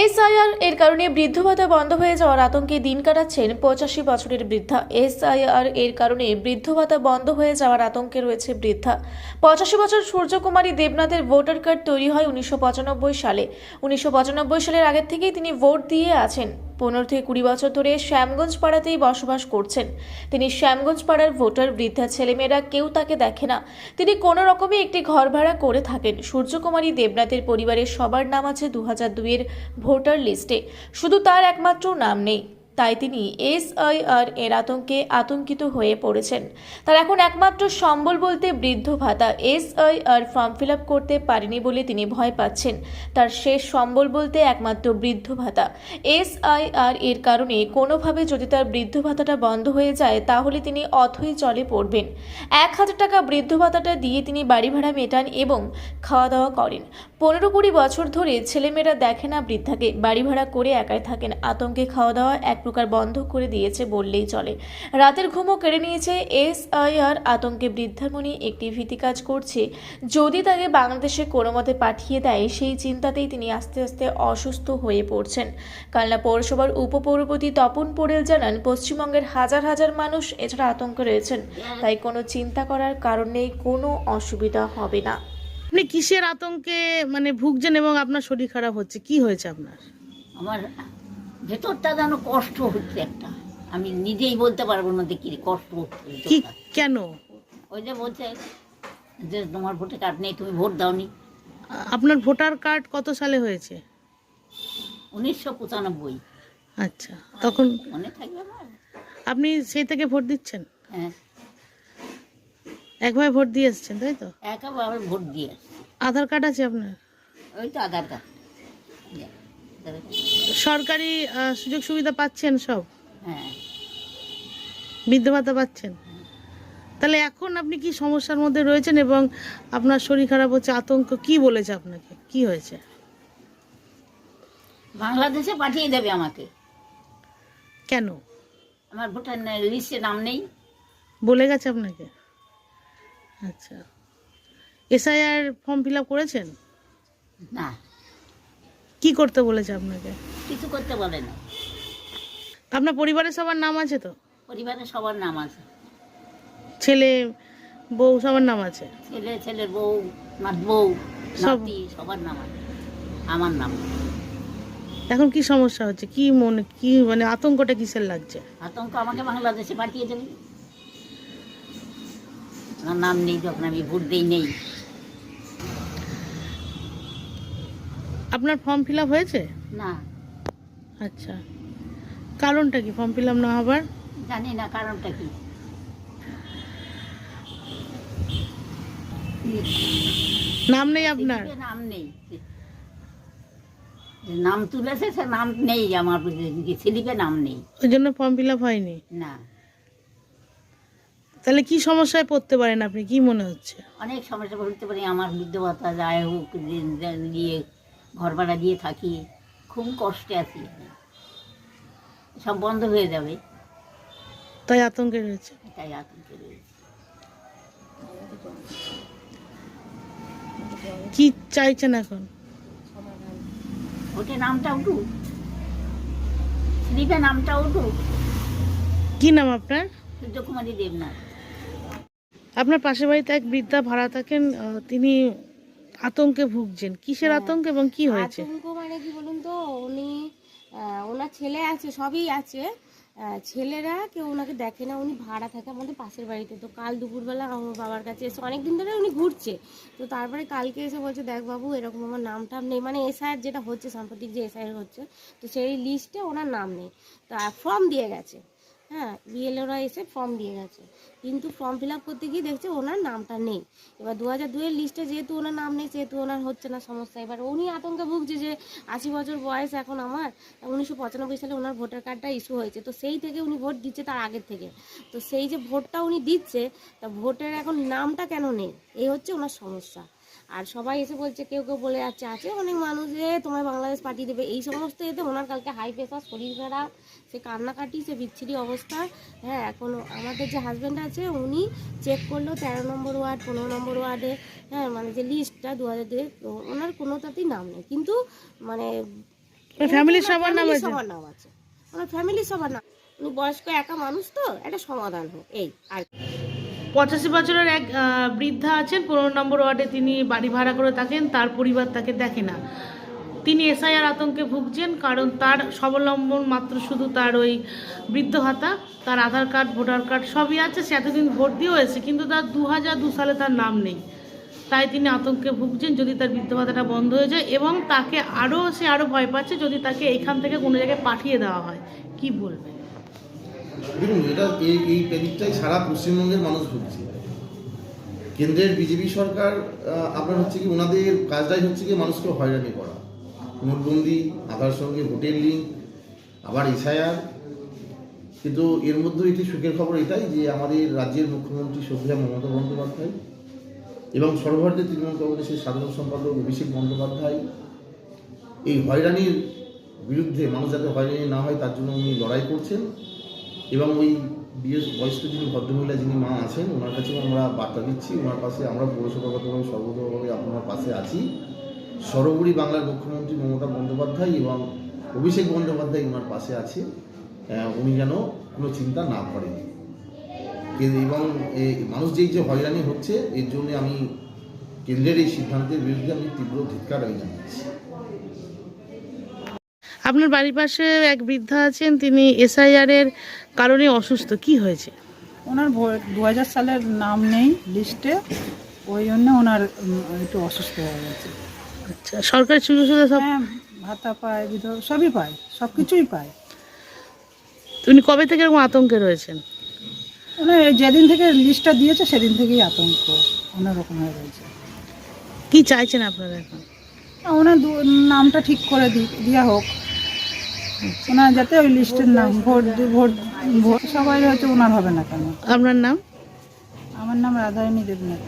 SIR এর কারণে বৃদ্ধ ভাতা বন্ধ হয়ে যাওয়ার আতঙ্কে দিন কাটাচ্ছেন পঁচাশি বছরের বৃদ্ধা। এসআইআর এর কারণে বৃদ্ধ ভাতা বন্ধ হয়ে যাওয়ার আতঙ্কে রয়েছে বৃদ্ধা। পঁচাশি বছর সূর্যকুমারী দেবনাথের ভোটার কার্ড তৈরি হয় উনিশশো পঁচানব্বই সালে। উনিশশো পঁচানব্বই সালের আগের থেকেই তিনি ভোট দিয়ে আছেন। পনেরো থেকে কুড়ি বছর ধরে শ্যামগঞ্জ পাড়াতেই বসবাস করছেন। তিনি শ্যামগঞ্জ পাড়ার ভোটার, বৃদ্ধা ছেলেমেয়েরা কেউ তাকে দেখে না। তিনি কোনো রকমে একটি ঘর ভাড়া করে থাকেন। সূর্যকুমারী দেবনাথের পরিবারের সবার নাম আছে দু হাজার দুইয়ের ভোটার লিস্টে। শুধু তার একমাত্র নাম নেই। তাই তিনি এসআইআর এর আতঙ্কে আতঙ্কিত হয়ে পড়েছেন। তার এখন একমাত্র সম্বল বলতে বৃদ্ধ ভাতা এসআইআর ফর্ম ফিল করতে পারেনি বলে তিনি ভয় পাচ্ছেন। তার শেষ সম্বল বলতে একমাত্র বৃদ্ধ ভাতা। এসআইআর এর কারণে কোনোভাবে যদি তার বৃদ্ধ ভাতাটা বন্ধ হয়ে যায়, তাহলে তিনি অথই জলে পড়বেন। এক হাজার টাকা বৃদ্ধ ভাতাটা দিয়ে তিনি বাড়ি ভাড়া মেটান এবং খাওয়া দাওয়া করেন। পনেরো কুড়ি বছর ধরে ছেলেমেয়েরা দেখে না বৃদ্ধাকে। বাড়ি ভাড়া করে একাই থাকেন। আতঙ্কে খাওয়া দাওয়া এক প্রকার বন্ধ করে দিয়েছে বললেই চলে। রাতের ঘুমও কেড়ে নিয়েছে এস এসআইআর আতঙ্কে বৃদ্ধার মনে একটি ভীতি কাজ করছে। যদি তাকে বাংলাদেশে কোনো মতে পাঠিয়ে দেয় সেই চিন্তাতেই তিনি আস্তে আস্তে অসুস্থ হয়ে পড়ছেন। কালনা পৌরসভার উপপৌরপতি তপন পোড়েল জানান পশ্চিমবঙ্গের হাজার হাজার মানুষ এছাড়া আতঙ্কে রয়েছেন। তাই কোনো চিন্তা করার কারণ নেই কোনো অসুবিধা হবে না। আপনি কিসের আতঙ্কে মানে ভুগছেন এবং আপনার শরীর খারাপ হচ্ছে? কি হয়েছে আপনার? আমার ভেতরটা যেন কষ্ট হচ্ছে একটা। আমি নিজেই বলতে পারব না যে কি কষ্ট হচ্ছে কি কেন? ওই যে বলছে যে তোমার ভোটে কার্ড নেই তুমি ভোট দাওনি। আপনার ভোটার কার্ড কত সালে হয়েছে? উনিশশো পঁচানব্বই। আচ্ছা তখন মনে থাকবে আপনি সেই থেকে ভোট দিচ্ছেন? হ্যাঁ। একভাবে ভোট দিয়ে এসছেন তাই তো? একেবারে ভোট দিয়ে আধার কার্ড আছে আপনার? ওই তো আধার কার্ড। সরকারি সুযোগ সুবিধা পাচ্ছেন সব? হ্যাঁ। বৃদ্ধ ভাতা পাচ্ছেন? তাহলে এখন আপনি কি সমস্যার মধ্যে রয়েছেন এবং আপনার শরীর খারাপ হচ্ছে আতঙ্ক কি বলেছে আপনাকে? কি হয়েছে? বাংলাদেশে পাঠিয়ে দেবে আমাকে। কেন? আমার ভোটার লিস্টে নাম নেই। বলে গেছে আপনাকে? আচ্ছা। এসআইআর ফর্ম ফিল আপ করেছেন? না। কি করতে বলেছে আপনাকে? কিছু করতে বলে না। আপনার পরিবারের সবার নাম আছে তো? পরিবারের সবার নাম আছে। ছেলে বউ সবার নাম আছে? ছেলে ছেলের বউ নাত বউ সব। নাতি সবার নাম আছে। আমার নাম। এখন কি সমস্যা হচ্ছে? কি মনে কি মানে আতঙ্কটা কিসের লাগছে? আতঙ্ক আমাকে বাংলাদেশে পাঠিয়ে দেবে। আমার নাম নেই যখন আমি ভোট দিই নেই। আপনার ফর্ম ফিল আপ হয়েছে? না। আচ্ছা। কারণটা কি? ফর্ম ফিল না হবার? জানি না কারণটা কি। নাম নেই আপনার? নাম নেই। যে নাম তুলেছে সে নাম নেই আমার স্লিপে নাম নেই। ওই জন্য ফর্ম ফিল হয়নি? না। তাহলে কি সমস্যায় পড়তে পারেন আপনি? কি মনে হচ্ছে? অনেক সমস্যা বলতে পারি। আমার বৃদ্ধ ভাতা যায় হোক দিয়ে ঘর ভাড়া দিয়ে থাকি খুব কষ্টে আছি সব বন্ধ হয়ে যাবে। তাই আতঙ্কে রয়েছে? এটাই আতঙ্কে রয়েছে। কি চাইছেন এখন? ভোটে নামটা উঠুক। স্লিপে নামটা উঠুক। কি নাম আপনার? সূর্যকুমারী দেবনাথ। আপনার পাশের বাড়িতে এক বৃদ্ধা ভাড়া থাকেন তিনি আতঙ্কে ভুগছেন। কিসের আতঙ্ক এবং কি হয়েছে? আতঙ্ক মানে কি বলুন তো উনি ওনার ছেলে আছে সবই আছে। ছেলেরা কেউ ওনাকে দেখে না উনি ভাড়া থাকে আমাদের পাশের বাড়িতে। তো কাল দুপুরবেলা আমার বাবার কাছে এসে অনেক দিন ধরে উনি ঘুরছে। তো তারপরে কালকে এসে বলছে দেখ বাবু এরকম আমার নাম টাম নেই। মানে এসআইয়ের যেটা হচ্ছে সাম্প্রতিক যে এসআইয়ের হচ্ছে তো সেই লিস্টে ওনার নাম নেই। তা ফর্ম দিয়ে গেছে। হ্যাঁ বিএলওরা এসে ফর্ম দিয়ে গেছে। কিন্তু ফর্ম ফিল আপ করতে গিয়ে দেখছে ওনার নামটা নেই। এবার দু হাজার দুয়ের লিস্টে যেহেতু ওনার নাম নেই, সেহেতু ওনার হচ্ছে না সমস্যা। এবার উনি আতঙ্কে ভুগছে যে আশি বছর বয়স এখন আমার, উনিশশো পঁচানব্বই সালে ওনার ভোটার কার্ডটা ইস্যু হয়েছে। তো সেই থেকে উনি ভোট দিচ্ছে তার আগের থেকে। তো সেই যে ভোটটা উনি দিচ্ছে, তা ভোটের এখন নামটা কেন নেই? এই হচ্ছে ওনার সমস্যা। আর সবাই এসে বলছে কেউ কেউ বলে যাচ্ছে আছে অনেক মানুষ যে তোমায় বাংলাদেশ পাঠিয়ে দেবে। এই সমস্ত এতে ওনার কালকে হাই প্রেশার শরীর খারাপ সে কান্নাকাটি সে বিচ্ছিরি অবস্থা। হ্যাঁ এখন আমাদের যে হাজব্যান্ড আছে উনি চেক করল তেরো নম্বর ওয়ার্ড পনেরো নম্বর ওয়ার্ডে। হ্যাঁ মানে যে লিস্টটা দু হাজার দুয়ে তো ওনার কোনোটাতেই নাম নেই। কিন্তু মানে ফ্যামিলির সবার নাম সবার নাম আছে। ওনার ফ্যামিলির সবার নাম। উনি বয়স্ক একা মানুষ তো একটা সমাধান হোক। এই আর। পঁচাশি বছরের এক বৃদ্ধা আছেন, পনেরো নম্বর ওয়ার্ডে তিনি বাড়ি ভাড়া করে থাকেন, তার পরিবার তাকে দেখে না। তিনি এসআইআর আতঙ্কে ভুগছেন, কারণ তার স্বাবলম্বন মাত্র শুধু তার ওই বৃদ্ধ ভাতা, তার আধার কার্ড, ভোটার কার্ড সবই আছে, সে এতদিন ভোট দিয়েও এসেছে, কিন্তু তার দু হাজার দু সালে তার নাম নেই। তাই তিনি আতঙ্কে ভুগছেন যদি তার বৃদ্ধ ভাতাটা বন্ধ হয়ে যায়, এবং তাকে আরও, সে আরও ভয় পাচ্ছে যদি তাকে এইখান থেকে কোনো জায়গায় পাঠিয়ে দেওয়া হয়। কি বলবেন? দেখুন, এটা এই এই প্যানিকটাই সারা পশ্চিমবঙ্গের মানুষ ভুগছে। কেন্দ্রের বিজেপি সরকার আপনার হচ্ছে কি, ওনাদের কাজটাই হচ্ছে কি, মানুষকে হয়রানি করা। নোটবন্দি, আধার সঙ্গে ভোটের লিঙ্ক আবার এসআইআর। কিন্তু এর মধ্যে একটি সুখের খবর এটাই যে আমাদের রাজ্যের মুখ্যমন্ত্রী শ্রদ্ধা মমতা বন্দ্যোপাধ্যায় এবং সর্বভারতীয় তৃণমূল কংগ্রেসের সাধারণ সম্পাদক অভিষেক বন্দ্যোপাধ্যায়, এই হয়রানির বিরুদ্ধে মানুষ যাতে হয়রানি না হয়, তার জন্য উনি লড়াই করছেন। এবং ওই বিয়ের বয়স্ক যিনি ভদ্রমহিলা যিনি মা আছেন, ওনার কাছেও আমরা বার্তা দিচ্ছি। ওনার পাশে আমরা পৌরসভাগতভাবে, সর্বতভাবে আপনার পাশে আছি। সর্বোপরি বাংলার মুখ্যমন্ত্রী মমতা বন্দ্যোপাধ্যায় এবং অভিষেক বন্দ্যোপাধ্যায় ওনার পাশে আছে। উনি যেন কোনো চিন্তা না করেন। এবং মানুষ যেই যে হয়রানি হচ্ছে, এর জন্য আমি কেন্দ্রের এই সিদ্ধান্তের বিরুদ্ধে আমি তীব্র ধিক্কার আমি জানাচ্ছি। আপনার বাড়ির পাশে এক বৃদ্ধা আছেন তিনি এসআইআর এর কারণে অসুস্থ। কি হয়েছে? ওনার দু হাজার সালের নাম নেই লিস্টে ওই জন্য ওনার একটু অসুস্থ হয়ে গেছে। আচ্ছা সরকারি সুযোগ সুবিধা সব হ্যাঁ ভাতা পায় বিধবা সবই পায় সব কিছুই পায়। উনি কবে থেকে এরকম আতঙ্কে রয়েছেন? ওনার যেদিন থেকে লিস্টটা দিয়েছে সেদিন থেকেই আতঙ্ক অন্যরকম হয়ে রয়েছে। কি চাইছেন আপনারা এখন? ওনার নামটা ঠিক করে দি দেওয়া হোক। ওনার যাতে ওই লিস্টের নাম ভোট ভোট ভোট সবাই হয়তো ওনার হবে না কেন? আপনার নাম? আমার নাম রাধারানী দেবনাথ।